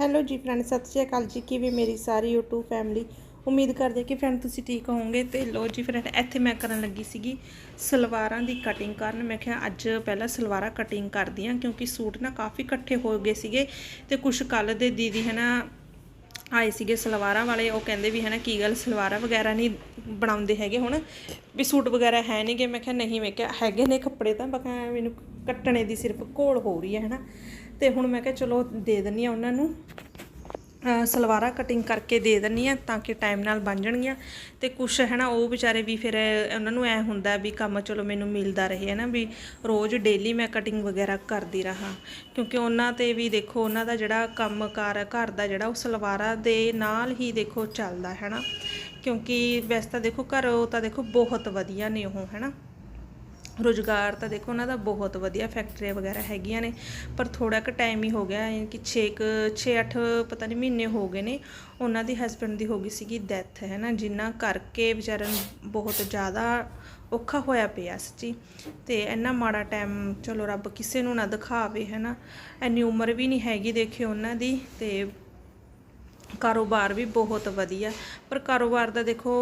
Hello ਜੀ friend ਸਤਿ ਸ਼੍ਰੀ ਅਕਾਲ ਜੀ। ਕਿਵੇਂ ਮੇਰੀ ਸਾਰੀ YouTube ਫੈਮਿਲੀ ਉਮੀਦ ਕਰਦੇ ਕਿ ਫਰੈਂਡ ਤੁਸੀਂ ਠੀਕ ਹੋਵੋਗੇ। ਤੇ ਲੋ ਜੀ ਫਰੈਂਡ ਇੱਥੇ ਮੈਂ ਕਰਨ ਲੱਗੀ ਸੀਗੀ ਸਲਵਾਰਾਂ ਦੀ ਕਟਿੰਗ ਕਰਨ। ਮੈਂ ਕਿਹਾ ਅੱਜ ਪਹਿਲਾਂ ਸਲਵਾਰਾਂ ਕਟਿੰਗ ਕਰਦੀ ਹਾਂ ਕਿਉਂਕਿ ਸੂਟ ਨਾ ਕਾਫੀ ਇਕੱਠੇ ਹੋ ਗਏ ਸੀਗੇ ਤੇ ਕੁਝ ਕੱਲ ਦੇ ਦੀਦੀ ਹੈ ਨਾ ਆਏ ਸੀਗੇ ਸਲਵਾਰਾਂ ਵਾਲੇ। ਉਹ ਕਹਿੰਦੇ ਵੀ ਹੈ ਨਾ ਕੀ ਗੱਲ, ਸਲਵਾਰਾਂ ਵਗੈਰਾ ਨਹੀਂ ਬਣਾਉਂਦੇ ਹੈਗੇ ਹੁਣ। ਵੀ ਸੂਟ ਵਗੈਰਾ ਹੈ ਨਹੀਂਗੇ ਮੈਂ ਕਿਹਾ ਨਹੀਂ, ਮੈਂ ਕਿਹਾ ਹੈਗੇ ਨੇ ਕੱਪੜੇ ਤਾਂ ਬਕਾ ਮੈਨੂੰ ਕੱਟਣੇ ਦੀ ਸਿਰਫ ਘੋਲ ਹੋ ਰਹੀ ਹੈ ਹੈ ਨਾ ਤੇ ਹੁਣ ਮੈਂ ਕਿਹਾ ਚਲੋ ਦੇ ਦਿੰਨੀ ਆ ਉਹਨਾਂ ਨੂੰ। ਅਹ ਸਲਵਾਰਾਂ ਕਟਿੰਗ ਕਰਕੇ ਦੇ ਦਿੰਨੀ ਆ ਤਾਂ ਕਿ ਟਾਈਮ ਨਾਲ ਬਣ ਜਾਣਗੀਆਂ। ਤੇ ਕੁਛ ਹੈ ਨਾ ਉਹ ਵਿਚਾਰੇ ਵੀ ਫਿਰ ਉਹਨਾਂ ਨੂੰ ਐ ਹੁੰਦਾ ਵੀ ਕੰਮ ਚਲੋ ਮੈਨੂੰ ਮਿਲਦਾ ਰਹੇ ਹੈ ਨਾ ਵੀ ਰੋਜ਼ ਡੇਲੀ ਮੈਂ ਕਟਿੰਗ ਵਗੈਰਾ ਕਰਦੀ ਰਹਾ। ਕਿਉਂਕਿ ਉਹਨਾਂ ਤੇ ਵੀ ਦੇਖੋ, ਉਹਨਾਂ ਦਾ ਜਿਹੜਾ ਕੰਮਕਾਰ ਘਰ ਦਾ ਜਿਹੜਾ ਉਹ ਸਲਵਾਰਾਂ ਦੇ ਨਾਲ ਹੀ ਦੇਖੋ ਚੱਲਦਾ ਹੈ ਨਾ ਕਿਉਂਕਿ ਵੈਸੇ ਤਾਂ ਦੇਖੋ ਘਰ ਉਹ ਤਾਂ ਦੇਖੋ ਬਹੁਤ ਵਧੀਆ ਨੇ ਉਹ ਹੈ ਨਾ ਰੁਜ਼ਗਾਰ ਤਾਂ ਦੇਖੋ ਉਹਨਾਂ ਦਾ ਬਹੁਤ ਵਧੀਆ ਫੈਕਟਰੀਆਂ ਵਗੈਰਾ ਹੈਗੀਆਂ ਨੇ, ਪਰ ਥੋੜਾ ਕੁ ਟਾਈਮ ਹੀ ਹੋ ਗਿਆ, ਯਾਨੀ ਕਿ 6 6 8 ਪਤਾ ਨਹੀਂ ਮਹੀਨੇ ਹੋ ਗਏ ਨੇ, ਉਹਨਾਂ ਦੀ ਹਸਬੰਡ ਦੀ ਹੋ ਗਈ ਸੀਗੀ ਡੈਥ ਹੈ ਨਾ, ਜਿੰਨਾ ਕਰਕੇ ਵਿਚਾਰਨ ਨੂੰ ਬਹੁਤ ਜ਼ਿਆਦਾ ਔਖਾ ਹੋਇਆ ਪਿਆ ਸੱਚੀ, ਤੇ ਇੰਨਾ ਮਾੜਾ ਟਾਈਮ ਚਲੋ ਰੱਬ ਕਿਸੇ ਨੂੰ ਨਾ ਦਿਖਾਵੇ, ਹੈ ਨਾ ਐਨੀ ਉਮਰ ਵੀ ਨਹੀਂ ਹੈਗੀ ਦੇਖਿਓ ਉਹਨਾਂ ਦੀ, ਤੇ ਕਾਰੋਬਾਰ ਵੀ ਬਹੁਤ ਵਧੀਆ, ਪਰ ਕਾਰੋਬਾਰ ਦਾ ਦੇਖੋ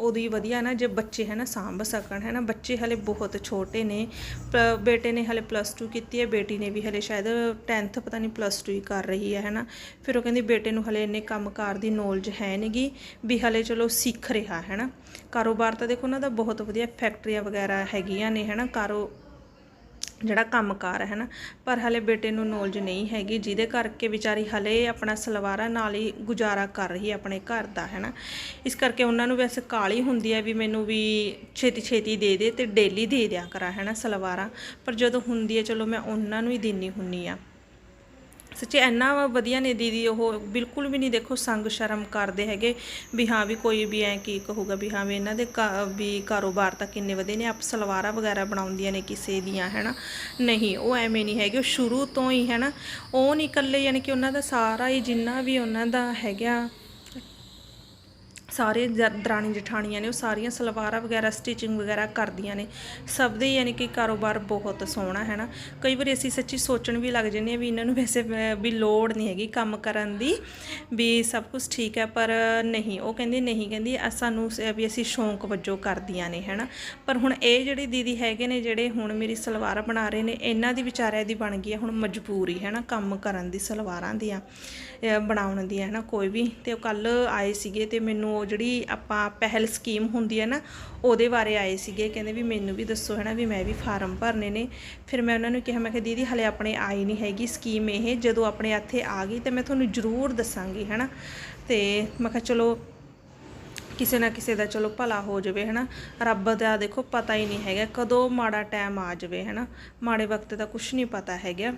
ਉਦੋਂ ਹੀ ਵਧੀਆ ਨਾ, ਜੇ ਬੱਚੇ ਹੈ ਨਾ ਸਾਂਭ ਸਕਣ, ਹੈ ਨਾ। ਬੱਚੇ ਹਲੇ ਬਹੁਤ ਛੋਟੇ ਨੇ, ਪ- ਬੇਟੇ ਨੇ ਹਲੇ ਪਲੱਸ 2 ਕੀਤੀ ਹੈ, ਬੇਟੀ ਨੇ ਵੀ ਹਲੇ ਸ਼ਾਇਦ 10th ਪਤਾ ਨਹੀਂ ਪਲੱਸ 2 ਹੀ ਕਰ ਰਹੀ ਹੈ ਹੈ ਨਾ। ਫਿਰ ਉਹ ਕਹਿੰਦੀ ਬੇਟੇ ਨੂੰ ਹਲੇ ਇੰਨੇ ਕੰਮਕਾਰ ਦੀ ਨੌਲੇਜ ਹੈ ਨਹੀਂਗੀ ਵੀ ਹਲੇ ਚਲੋ ਸਿੱਖ ਰਿਹਾ, ਹੈ ਨਾ। ਕਾਰੋਬਾਰ ਤਾਂ ਦੇਖੋ ਉਹਨਾਂ ਦਾ ਬਹੁਤ ਵਧੀਆ, ਫੈਕਟਰੀਆਂ ਵਗੈਰਾ ਹੈਗੀਆਂ ਨੇ, ਹੈ ਨਾ। ਕਾਰੋ ਜਿਹੜਾ ਕੰਮਕਾਰ ਹੈ ਨਾ ਪਰ ਹਲੇ ਬੇਟੇ ਨੂੰ ਨੌਲੇਜ ਨਹੀਂ ਹੈਗੀ, ਜਿਹਦੇ ਕਰਕੇ ਵਿਚਾਰੀ ਹਲੇ ਆਪਣਾ ਸਲਵਾਰਾਂ ਨਾਲ ਹੀ ਗੁਜ਼ਾਰਾ ਕਰ ਰਹੀ ਹੈ ਆਪਣੇ ਘਰ ਦਾ ਹੈ ਨਾ ਇਸ ਕਰਕੇ ਉਹਨਾਂ ਨੂੰ ਵੈਸੇ ਕਾਲੀ ਹੁੰਦੀ ਹੈ ਵੀ ਮੈਨੂੰ ਵੀ ਛੇਤੀ ਛੇਤੀ ਦੇ ਦੇ ਤੇ ਡੇਲੀ ਦੇ ਦਿਆ ਕਰਾਂ ਹੈ ਨਾ ਸਲਵਾਰਾਂ। ਪਰ ਜਦੋਂ ਹੁੰਦੀ ਹੈ, ਚਲੋ ਮੈਂ ਉਹਨਾਂ ਨੂੰ ਹੀ ਦਿੰਨੀ ਹੁੰਨੀ ਆ ਸੱਚੇ ਇੰਨਾ ਵਧੀਆ ਨੇ ਦੀਦੀ, ਉਹ ਬਿਲਕੁਲ ਵੀ ਨਹੀਂ ਦੇਖੋ ਸੰਗ ਸ਼ਰਮ ਕਰਦੇ ਹੈਗੇ ਵੀ ਹਾਂ ਵੀ ਕੋਈ ਵੀ ਐ ਕੀ ਕਹੂਗਾ, ਵੀ ਹਾਂ ਵੀ ਇਹਨਾਂ ਦੇ ਕਾ- ਵੀ ਕਾਰੋਬਾਰ ਤਾਂ ਕਿੰਨੇ ਵਧੇ ਨੇ, ਆਪ ਸਲਵਾਰਾਂ ਵਗੈਰਾ ਬਣਾਉਂਦੀਆਂ ਨੇ ਕਿਸੇ ਦੀਆਂ, ਹੈਨਾ? ਨਹੀਂ, ਉਹ ਐਵੇਂ ਨਹੀਂ ਹੈਗੇ, ਉਹ ਸ਼ੁਰੂ ਤੋਂ ਹੀ, ਹੈਨਾ? ਉਹ ਨਹੀਂ ਇਕੱਲੇ, ਯਾਨੀ ਕਿ ਉਹਨਾਂ ਦਾ ਸਾਰਾ ਹੀ ਜਿੰਨਾ ਵੀ ਉਹਨਾਂ ਦਾ ਹੈਗਾ ਸਾਰੇ ਜ- ਦਰਾਣੀ ਜਠਾਣੀਆਂ ਨੇ ਉਹ ਸਾਰੀਆਂ ਸਲਵਾਰਾਂ ਵਗੈਰਾ ਸਟਿਚਿੰਗ ਵਗੈਰਾ ਕਰਦੀਆਂ ਨੇ। ਸਭ ਦੇ ਯਾਨੀ ਕਿ ਕਾਰੋਬਾਰ ਬਹੁਤ ਸੋਹਣਾ ਹੈ ਨਾ? ਕਈ ਵਾਰੀ ਅਸੀਂ ਸੱਚੀ ਸੋਚਣ ਵੀ ਲੱਗ ਜਾਂਦੇ ਹਾਂ ਵੀ ਇਹਨਾਂ ਨੂੰ ਵੈਸੇ ਅਹ, ਵੀ ਲੋੜ ਨਹੀਂ ਹੈਗੀ ਕੰਮ ਕਰਨ ਦੀ ਵੀ ਸਭ ਕੁਝ ਠੀਕ ਹੈ ਪਰ ਨਹੀਂ ਉਹ ਕਹਿੰਦੀ ਨਹੀਂ ਕਹਿੰਦੀ ਅ- ਸਾਨੂੰ ਸ- ਵੀ ਅਸੀਂ ਸ਼ੌਂਕ ਵਜੋਂ ਕਰਦੀਆਂ ਨੇ ਹੈ ਨਾ? ਪਰ ਹੁਣ ਇਹ ਜਿਹੜੇ ਦੀਦੀ ਹੈਗੇ ਨੇ ਜਿਹੜੇ ਹੁਣ ਮੇਰੀ ਸਲਵਾਰ ਬਣਾ ਰਹੇ ਨੇ ਇਹਨਾਂ ਦੀ ਵਿਚਾਰਿਆਂ ਦੀ ਬਣ ਗਈ ਹੈ ਹੁਣ ਮਜਬੂਰੀ ਹੈ ਨਾ? ਕੰਮ ਕਰਨ ਦੀ ਸਲਵਾਰਾਂ ਦੀਆਂ ਅਹ, ਬਣਾਉਣ ਦੀਆਂ ਹੈ ਨਾ? ਕੋਈ ਵੀ ਤੇ ਉਹ ਕੱਲ ਆਏ ਸੀਗੇ ਤੇ ਮੈਨੂੰ ਉਹ ਜਿਹੜੀ ਆਪਾਂ ਪਹਿਲ ਸਕੀਮ ਹੁੰਦੀ ਹੈ ਨਾ, ਉਹਦੇ ਬਾਰੇ ਆਏ ਸੀਗੇ। ਕਹਿੰਦੇ ਵੀ ਮੈਨੂੰ ਵੀ ਦੱਸੋ ਹੈ ਨਾ ਵੀ ਮੈਂ ਵੀ ਫਾਰਮ ਭਰਨੇ ਨੇ। ਫਿਰ ਮੈਂ ਉਹਨਾਂ ਨੂੰ ਕਿਹਾ, ਮੈਂ ਕਿਹਾ, ਦੀਦੀ, ਹਲੇ ਆਪਣੇ ਆਈ ਨਹੀਂ ਹੈਗੀ ਸਕੀਮ ਇਹ। ਜਦੋਂ ਆਪਣੇ ਇੱਥੇ ਆ ਗਈ, ਤੇ ਮੈਂ ਤੁਹਾਨੂੰ ਜ਼ਰੂਰ ਦੱਸਾਂਗੀ ਹੈ ਨਾ ਤੇ ਮੈਂ ਕਿਹਾ, ਚਲੋ, ਕਿਸੇ ਨਾ ਕਿਸੇ ਦਾ ਚਲੋ ਭਲਾ ਹੋ ਜਾਵੇ, ਹਨਾ? ਰੱਬ ਦਾ ਦੇਖੋ ਪਤਾ ਹੀ ਨਹੀਂ ਹੈਗਾ, ਕਦੋਂ ਮਾੜਾ ਟਾਈਮ ਆ ਜਾਵੇ, ਹਨਾ? ਮਾੜੇ ਵਕਤ ਦਾ ਕੁਝ ਨਹੀਂ ਪਤਾ ਹੈਗਾ।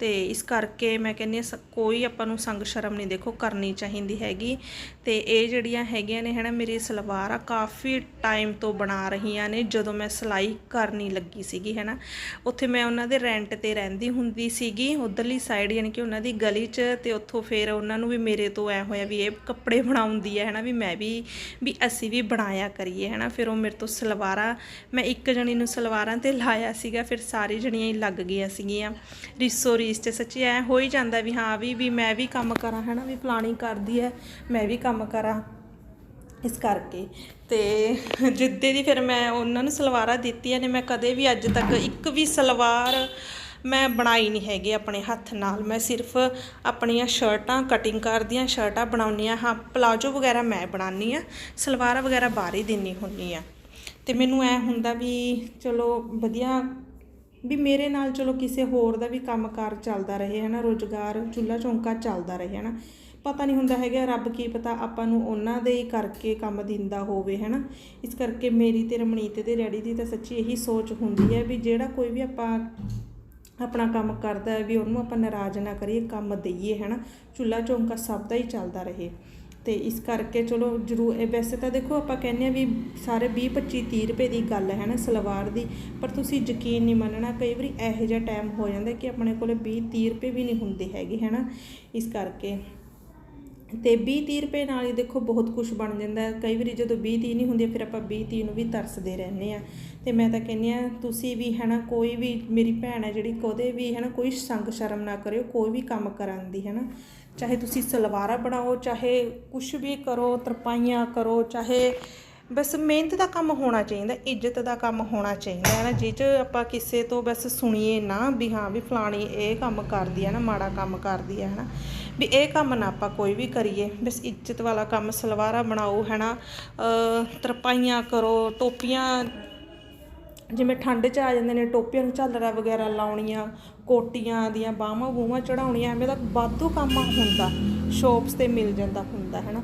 ਤੇ ਇਸ ਕਰਕੇ ਮੈਂ ਕਹਿੰਦੀ ਹਾਂ ਸ- ਕੋਈ ਆਪਾਂ ਨੂੰ ਸੰਗ ਸ਼ਰਮ ਨਹੀਂ ਦੇਖੋ ਕਰਨੀ ਚਾਹੀਦੀ ਹੈਗੀ। ਤੇ ਇਹ ਜਿਹੜੀਆਂ ਹੈਗੀਆਂ ਨੇ ਹਨਾ ਮੇਰੀ ਸਲਵਾਰ ਆ ਕਾਫੀ ਟਾਈਮ ਤੋਂ ਬਣਾ ਰਹੀਆਂ ਨੇ ਜਦੋਂ ਮੈਂ ਸਿਲਾਈ ਕਰਨੀ ਲੱਗੀ ਸੀਗੀ ਹਨਾ। ਉੱਥੇ ਮੈਂ ਉਹਨਾਂ ਦੇ ਰੈਂਟ ਤੇ ਰਹਿੰਦੀ ਹੁੰਦੀ ਸੀਗੀ, ਉਧਰਲੀ ਸਾਈਡ ਯਾਨੀ ਕਿ ਉਹਨਾਂ ਦੀ ਗਲੀ 'ਚ ਤੇ ਉੱਥੋਂ ਫਿਰ ਉਹਨਾਂ ਨੂੰ ਵੀ ਮੇਰੇ ਤੋਂ ਐ ਹੋਇਆ ਵੀ ਇਹ ਕੱਪੜੇ ਬਣਾਉਂਦੀ ਹੈ ਹਨਾ ਵੀ ਮੈਂ ਵੀ ਵੀ ਅਸੀਂ ਵੀ ਬਣਾਇਆ ਕਰੀਏ ਹਨਾ। ਫਿਰ ਉਹ ਮੇਰੇ ਤੋਂ ਸਲਵਾਰਾਂ, ਮੈਂ ਇੱਕ ਜਣੀ ਨੂੰ ਸਲਵਾਰਾਂ ਤੇ ਲਾਇਆ ਸੀਗਾ, ਫਿਰ ਸਾਰੀ ਜਣੀਆਂ ਹੀ ਲੱਗ ਗਈਆਂ ਸੀਗੀਆਂ। ਰਿਸੋ ਰੀਸ ਤੇ ਸੱਚੀ ਐ ਹੋ ਹੀ ਜਾਂਦਾ ਵੀ ਹਾਂ ਵੀ ਵੀ ਮੈਂ ਵੀ ਕੰਮ ਕਰਾਂ, ਹਨਾ, ਵੀ ਪਲਾਨਿੰਗ ਕਰਦੀ ਹੈ ਮੈਂ ਵੀ ਕੰਮ ਕਰਾਂ। ਇਸ ਕਰਕੇ ਤੇ ਜਿੱਦੇ ਦੀ ਫਿਰ ਮੈਂ ਉਹਨਾਂ ਨੂੰ ਸਲਵਾਰਾਂ ਦਿੱਤੀਆਂ ਨੇ, ਮੈਂ ਕਦੇ ਵੀ ਅੱਜ ਤੱਕ ਇੱਕ ਵੀ ਸਲਵਾਰ ਮੈਂ ਬਣਾਈ ਨਹੀਂ ਹੈਗੀ ਆਪਣੇ ਹੱਥ ਨਾਲ। ਮੈਂ ਸਿਰਫ ਆਪਣੀਆਂ ਸ਼ਰਟਾਂ ਕਟਿੰਗ ਕਰਦੀਆਂ, ਸ਼ਰਟਾਂ ਬਣਾਉਣੀਆਂ ਹਾਂ। ਪਲਾਜੋ ਵਗੈਰਾ ਮੈਂ ਬਣਾਉਣੀ ਆ ਸਲਵਾਰਾਂ ਵਗੈਰਾ ਬਾਹਰ ਹੀ ਦਿੰਨੀ ਹੁੰਨੀ ਆ ਤੇ ਮੈਨੂੰ ਐ ਹੁੰਦਾ ਵੀ ਚਲੋ ਵਧੀਆ ਵੀ ਮੇਰੇ ਨਾਲ ਚਲੋ ਕਿਸੇ ਹੋਰ ਦਾ ਵੀ ਕੰਮਕਾਰ ਚੱਲਦਾ ਰਹੇ ਹੈ ਨਾ ਰੋਜ਼ਗਾਰ, ਚੁੱਲ੍ਹਾ ਚੌਂਕਾ ਚੱਲਦਾ ਰਹੇ ਹੈ ਨਾ ਪਤਾ ਨਹੀਂ ਹੁੰਦਾ ਹੈਗਾ ਰੱਬ ਕੀ ਪਤਾ ਆਪਾਂ ਨੂੰ ਉਹਨਾਂ ਦੇ ਹੀ ਕਰਕੇ ਕੰਮ ਦਿੰਦਾ ਹੋਵੇ ਹੈ ਨਾ ਇਸ ਕਰਕੇ ਮੇਰੀ ਤੇ ਰਮਣੀਤ ਤੇ ਡੈਡੀ ਦੀ ਤਾਂ ਸੱਚੀ ਇਹੀ ਸੋਚ ਹੁੰਦੀ ਹੈ ਵੀ ਜਿਹੜਾ ਕੋਈ ਵੀ ਆਪਾਂ ਆਪਣਾ ਕੰਮ ਕਰਦਾ ਹੈ ਵੀ ਉਹਨੂੰ ਆਪਾਂ ਨਾਰਾਜ਼ ਨਾ ਕਰੀਏ, ਕੰਮ ਦਈਏ ਹੈ ਨਾ ਚੁੱਲ੍ਹਾ ਚੌਂਕਾ ਸਭ ਦਾ ਹੀ ਚੱਲਦਾ ਰਹੇ। ਤੇ ਇਸ ਕਰਕੇ ਚਲੋ ਜਰੂਰ ਵੈਸੇ ਤਾਂ ਦੇਖੋ ਆਪਾਂ ਕਹਿੰਦੇ ਆ ਵੀ ਸਾਰੇ 20 25 30 ਰੁਪਏ ਦੀ ਗੱਲ ਹੈ ਨਾ ਸਲਵਾਰ ਦੀ, ਪਰ ਤੁਸੀਂ ਯਕੀਨ ਨਹੀਂ ਮੰਨਣਾ, ਕਈ ਵਾਰੀ ਇਹੋ ਜਿਹਾ ਟਾਈਮ ਹੋ ਜਾਂਦਾ ਕਿ ਆਪਣੇ ਕੋਲੇ 20 30 ਰੁਪਏ ਵੀ ਨਹੀਂ ਹੁੰਦੇ ਹੈਗੇ ਹੈ ਨਾ ਇਸ ਕਰਕੇ। ਤੇ 20 30 ਰੁਪਏ ਨਾਲ ਹੀ ਦੇਖੋ ਬਹੁਤ ਕੁਝ ਬਣ ਜਾਂਦਾ, ਕਈ ਵਾਰੀ ਜਦੋਂ 20 30 ਨਹੀਂ ਹੁੰਦੀ, ਫਿਰ ਆਪਾਂ 20 30 ਨੂੰ ਵੀ ਤਰਸਦੇ ਰਹਿੰਦੇ ਆ ਤੇ ਮੈਂ ਤਾਂ ਕਹਿੰਦੀ ਆ ਤੁਸੀਂ ਵੀ ਹਨਾ, ਕੋਈ ਵੀ ਮੇਰੀ ਭੈਣ ਹੈ ਜਿਹੜੀ ਕਦੇ ਵੀ ਹਨਾ, ਕੋਈ ਸੰਗ ਸ਼ਰਮ ਨਾ ਕਰਿਓ, ਕੋਈ ਵੀ ਕੰਮ ਕਰਨ ਦੀ, ਹਨਾ। ਚਾਹੇ ਤੁਸੀਂ ਸਲਵਾਰਾਂ ਬਣਾਓ, ਚਾਹੇ ਕੁਝ ਵੀ ਕਰੋ, ਤਰਪਾਈਆਂ ਕਰੋ, ਚਾਹੇ ਬਸ ਮਿਹਨਤ ਦਾ ਕੰਮ ਹੋਣਾ ਚਾਹੀਦਾ, ਇੱਜ਼ਤ ਦਾ ਕੰਮ ਹੋਣਾ ਚਾਹੀਦਾ ਹੈ ਨਾ ਜਿਹ 'ਚ ਆਪਾਂ ਕਿਸੇ ਤੋਂ ਬਸ ਸੁਣੀਏ ਨਾ ਵੀ ਹਾਂ ਵੀ ਫਲਾਣੀ ਇਹ ਕੰਮ ਕਰਦੀ ਹੈ ਨਾ, ਮਾੜਾ ਕੰਮ ਕਰਦੀ ਹੈ, ਹਨਾ। ਵੀ ਇਹ ਕੰਮ ਨਾ ਆਪਾਂ ਕੋਈ ਵੀ ਕਰੀਏ, ਬਸ ਇੱਜ਼ਤ ਵਾਲਾ ਕੰਮ, ਸਲਵਾਰਾਂ ਬਣਾਓ ਹੈ ਨਾ ਤਰਪਾਈਆਂ ਕਰੋ, ਟੋਪੀਆਂ ਜਿਵੇਂ ਠੰਡ 'ਚ ਆ ਜਾਂਦੇ ਨੇ, ਟੋਪੀਆਂ ਨੂੰ ਝਾਲਰਾਂ ਵਗੈਰਾ ਲਾਉਣੀਆਂ, ਕੋਟੀਆਂ ਦੀਆਂ ਬਾਹਾਂ ਬੂਹਾਂ ਚੜਾਉਣੀਆਂ ਐਵੇਂ ਦਾ ਵਾਧੂ ਕੰਮ ਹੁੰਦਾ ਸ਼ੋਪਸ ਤੇ ਮਿਲ ਜਾਂਦਾ ਹੁੰਦਾ ਹੈ ਨਾ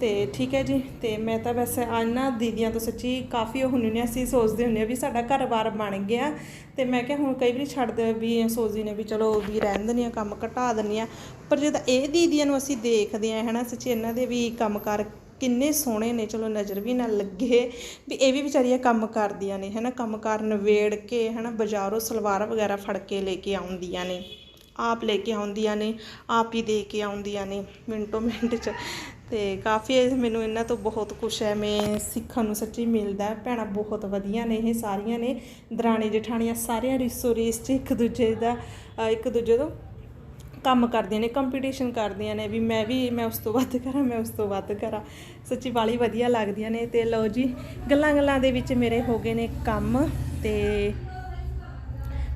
ਤੇ ਠੀਕ ਹੈ ਜੀ, ਤੇ ਮੈਂ ਤਾਂ ਵੈਸੇ ਇਹਨਾਂ ਦੀਦੀਆਂ ਤੋਂ ਸੱਚੀ ਕਾਫੀ ਉਹ ਹੁੰਨੇ ਨੇ ਅਸੀਂ ਸੋਚਦੇ ਹੁੰਨੇ ਆ ਵੀ ਸਾਡਾ ਘਰ-ਬਾਰ ਬਣ ਗਿਆ। ਤੇ ਮੈਂ ਕਿਹਾ ਹੁਣ ਕਈ ਵਾਰੀ ਛੱਡਦੇ ਵੀ ਸੋਚਦੀ ਨੇ ਵੀ ਚਲੋ ਵੀ ਰਹਿਣ ਦਿੰਦੀ ਆ ਕੰਮ ਘਟਾ ਦਿੰਦੀ ਆ ਪਰ ਜਦ ਇਹ ਦੀਦੀਆਂ ਨੂੰ ਅਸੀਂ ਦੇਖਦੇ ਆ ਹਨਾ, ਸੱਚੀ ਇਹਨਾਂ ਦੇ ਵੀ ਕੰਮ ਕੰਮਕਾਰ ਕਿੰਨੇ ਸੋਹਣੇ ਨੇ, ਚਲੋ ਨਜ਼ਰ ਵੀ ਨਾ ਲੱਗੇ। ਵੀ ਇਹ ਵੀ ਵਿਚਾਰੀਆਂ ਕੰਮ ਕਰਦੀਆਂ ਨੇ, ਹਨਾ, ਕੰਮ ਕਾਰ ਨਵੇੜ ਕੇ, ਹਨਾ, ਬਾਜ਼ਾਰੋਂ ਸਲਵਾਰ ਵਗੈਰਾ ਫੜ ਕੇ ਲੈ ਕੇ ਆਉਂਦੀਆਂ ਨੇ। ਆਪ ਲੈ ਕੇ ਆਉਂਦੀਆਂ ਨੇ, ਆਪ ਹੀ ਦੇ ਕੇ ਆਉਂਦੀਆਂ ਨੇ, ਮਿੰਟੋ ਮਿੰਟ ਚ। ਤੇ ਕਾਫੀ ਮੈਨੂੰ ਇਹਨਾਂ ਤੋਂ ਬਹੁਤ ਕੁਝ ਐਵੇਂ ਸਿੱਖਣ ਨੂੰ ਸੱਚੀ ਮਿਲਦਾ ਹੈ। ਭੈਣਾਂ ਬਹੁਤ ਵਧੀਆ ਨੇ ਇਹ ਸਾਰੀਆਂ ਨੇ। ਦਰਾਣੀ ਜਠਾਣੀਆਂ ਸਾਰੀਆਂ ਰਿਸੋ ਰੀਸ ਚ ਇੱਕ ਦੂਜੇ ਦਾ ਇੱਕ ਦੂਜੇ ਤੋਂ ਕੰਮ ਕਰਦੀਆਂ ਨੇ ਕੰਪੀਟੀਸ਼ਨ ਕਰਦੀਆਂ ਨੇ ਵੀ ਮੈਂ ਵੀ, ਮੈਂ ਉਸ ਤੋਂ ਵੱਧ ਕਰਾਂ, ਮੈਂ ਉਸ ਤੋਂ ਵੱਧ ਕਰਾਂ। ਸੱਚੀ ਵਾਲੀ ਵਧੀਆ ਲੱਗਦੀਆਂ ਨੇ ਤੇ ਲਓ ਜੀ, ਗੱਲਾਂ ਗੱਲਾਂ ਦੇ ਵਿੱਚ ਮੇਰੇ ਹੋ ਗਏ ਨੇ ਕੰਮ ਤੇ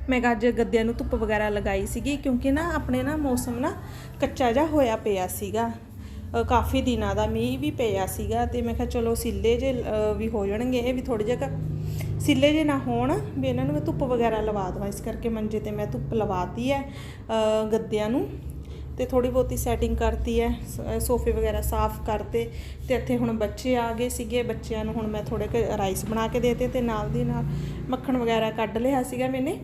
ਮੈਂ ਕਿਹਾ ਅੱਜ ਗੱਦਿਆਂ ਨੂੰ ਧੁੱਪ ਵਗੈਰਾ ਲਗਾਈ ਸੀਗੀ ਕਿਉਂਕਿ ਨਾ ਆਪਣੇ ਨਾ ਮੌਸਮ ਨਾ ਕੱਚਾ ਜਿਹਾ ਹੋਇਆ ਪਿਆ ਸੀਗਾ। ਕਾਫੀ ਦਿਨਾਂ ਦਾ ਮੀਂਹ ਵੀ ਪਿਆ ਸੀਗਾ ਤੇ ਮੈਂ ਕਿਹਾ ਚਲੋ ਸਿੱਲੇ ਜੇ ਵੀ ਹੋ ਜਾਣਗੇ, ਇਹ ਵੀ ਥੋੜੀ ਜਿਹਾ ਸਿੱਲੇ ਜੇ ਨਾ ਹੋਣ ਵੀ ਇਹਨਾਂ ਨੂੰ ਮੈਂ ਧੁੱਪ ਵਗੈਰਾ ਲਵਾ ਦਵਾਂ ਇਸ ਕਰਕੇ ਮੰਜੇ ਤੇ ਮੈਂ ਧੁੱਪ ਲਵਾਤੀ ਹੈ ਗੱਦਿਆਂ ਨੂੰ ਤੇ ਥੋੜੀ ਬਹੁਤੀ ਸੈਟਿੰਗ ਕਰਤੀ ਹੈ ਸੋਫੇ ਵਗੈਰਾ ਸਾਫ਼ ਕਰਤੇ ਤੇ ਇੱਥੇ ਹੁਣ ਬੱਚੇ ਆ ਗਏ ਸੀਗੇ ਬੱਚਿਆਂ ਨੂੰ ਹੁਣ ਮੈਂ ਥੋੜੇ ਕੁ ਰਾਈਸ ਬਣਾ ਕੇ ਦੇਤੇ ਤੇ ਨਾਲ ਦੀ ਨਾਲ ਮੱਖਣ ਵਗੈਰਾ ਕੱਢ ਲਿਆ ਸੀਗਾ ਮੈਨੇ।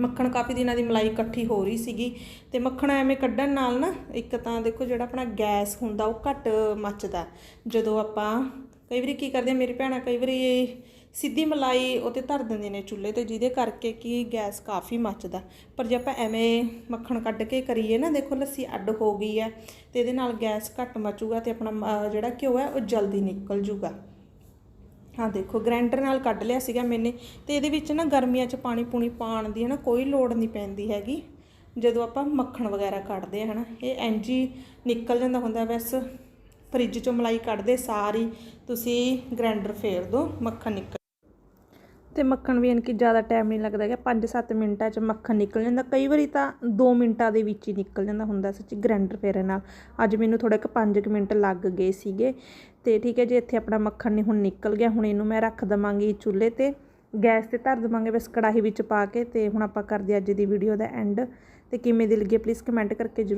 ਮੱਖਣ ਕਾਫੀ ਦਿਨਾਂ ਦੀ ਮਲਾਈ ਇਕੱਠੀ ਹੋ ਰਹੀ ਸੀਗੀ ਤੇ ਮੱਖਣ ਐਵੇਂ ਕੱਢਣ ਨਾਲ ਨਾ ਇੱਕ ਤਾਂ ਦੇਖੋ ਜਿਹੜਾ ਆਪਣਾ ਗੈਸ ਹੁੰਦਾ ਉਹ ਘੱਟ ਮੱਚਦਾ। ਜਦੋਂ ਆਪਾਂ ਕਈ ਵਾਰੀ ਕੀ ਕਰਦੇ ਆ, ਮੇਰੀ ਭੈਣਾਂ ਕਈ ਵਾਰੀ ਸਿੱਧੀ ਮਲਾਈ ਉਹਤੇ ਧਰ ਦਿੰਦੇ ਨੇ ਚੁੱਲ੍ਹੇ ਤੇ, ਜਿਹਦੇ ਕਰਕੇ ਕਿ ਗੈਸ ਕਾਫੀ ਮੱਚਦਾ। ਪਰ ਜੇ ਆਪਾਂ ਐਵੇਂ ਮੱਖਣ ਕੱਢ ਕੇ ਕਰੀਏ ਨਾ, ਦੇਖੋ ਲੱਸੀ ਅੱਡ ਹੋ ਗਈ ਹੈ ਤੇ ਇਹਦੇ ਨਾਲ ਗੈਸ ਘੱਟ ਮਚੂਗਾ ਤੇ ਆਪਣਾ ਜਿਹੜਾ ਘਿਓ ਹੈ ਉਹ ਜਲਦੀ ਨਿਕਲ ਜੂਗਾ। ਹਾਂ ਦੇਖੋ ਗ੍ਰਾਈਂਡਰ ਨਾਲ ਕੱਢ ਲਿਆ ਸੀਗਾ ਮੈਨੇ ਤੇ ਇਹਦੇ ਵਿੱਚ ਨਾ ਗਰਮੀਆਂ 'ਚ ਪਾਣੀ ਪੂਣੀ ਪਾਣ ਦੀ ਹੈ ਨਾ ਕੋਈ ਲੋੜ ਨਹੀਂ ਪੈਂਦੀ ਹੈਗੀ। ਜਦੋਂ ਆਪਾਂ ਮੱਖਣ ਵਗੈਰਾ ਕੱਢਦੇ ਆ ਹਨਾ, ਇਹ ਐਂਜੀ ਨਿਕਲ ਜਾਂਦਾ ਹੁੰਦਾ, ਬਸ ਫ੍ਰਿਜ 'ਚੋਂ ਮਲਾਈ ਕੱਢਦੇ ਸਾਰੀ ਤੁਸੀਂ ਗ੍ਰਾਈਂਡਰ ਫੇਰ ਦਿਓ ਮੱਖਣ ਨਿਕਲ ਤੇ ਮੱਖਣ ਵੀ ਇਨਕੀ ਜ਼ਿਆਦਾ ਟਾਈਮ ਨਹੀਂ ਲੱਗਦਾ ਹੈਗਾ। 5-7 ਮਿੰਟਾਂ 'ਚ ਮੱਖਣ ਨਿਕਲ ਜਾਂਦਾ। ਕਈ ਵਾਰੀ ਤਾਂ 2 ਮਿੰਟਾਂ ਦੇ ਵਿੱਚ ਹੀ ਨਿਕਲ ਜਾਂਦਾ ਹੁੰਦਾ ਸੱਚੀ ਗ੍ਰਾਈਂਡਰ ਫੇਰਨ ਨਾਲ। ਅੱਜ ਮੈਨੂੰ ਥੋੜਾ ਕੁ 5 ਮਿੰਟ ਲੱਗ ਗਏ ਸੀਗੇ ਤੇ ਠੀਕ ਹੈ ਜੀ, ਇੱਥੇ ਆਪਣਾ ਮੱਖਣ ਨਹੀਂ ਹੁਣ ਨਿਕਲ ਗਿਆ। ਹੁਣ ਇਹਨੂੰ ਮੈਂ ਰੱਖ ਦਵਾਂਗੀ ਚੁੱਲ੍ਹੇ ਤੇ। ਗੈਸ ਤੇ ਧਰ ਦਵਾਂਗੇ ਬਸ ਕੜਾਹੀ ਵਿੱਚ ਪਾ ਕੇ ਤੇ ਹੁਣ ਆਪਾਂ ਕਰਦੇ ਅੱਜ ਦੀ ਵੀਡੀਓ ਦਾ ਐਂਡ ਤੇ ਕਿਵੇਂ ਦੀ ਲੱਗੀ ਪਲੀਜ਼ ਕਮੈਂਟ ਕਰਕੇ ਜ਼ਰੂਰ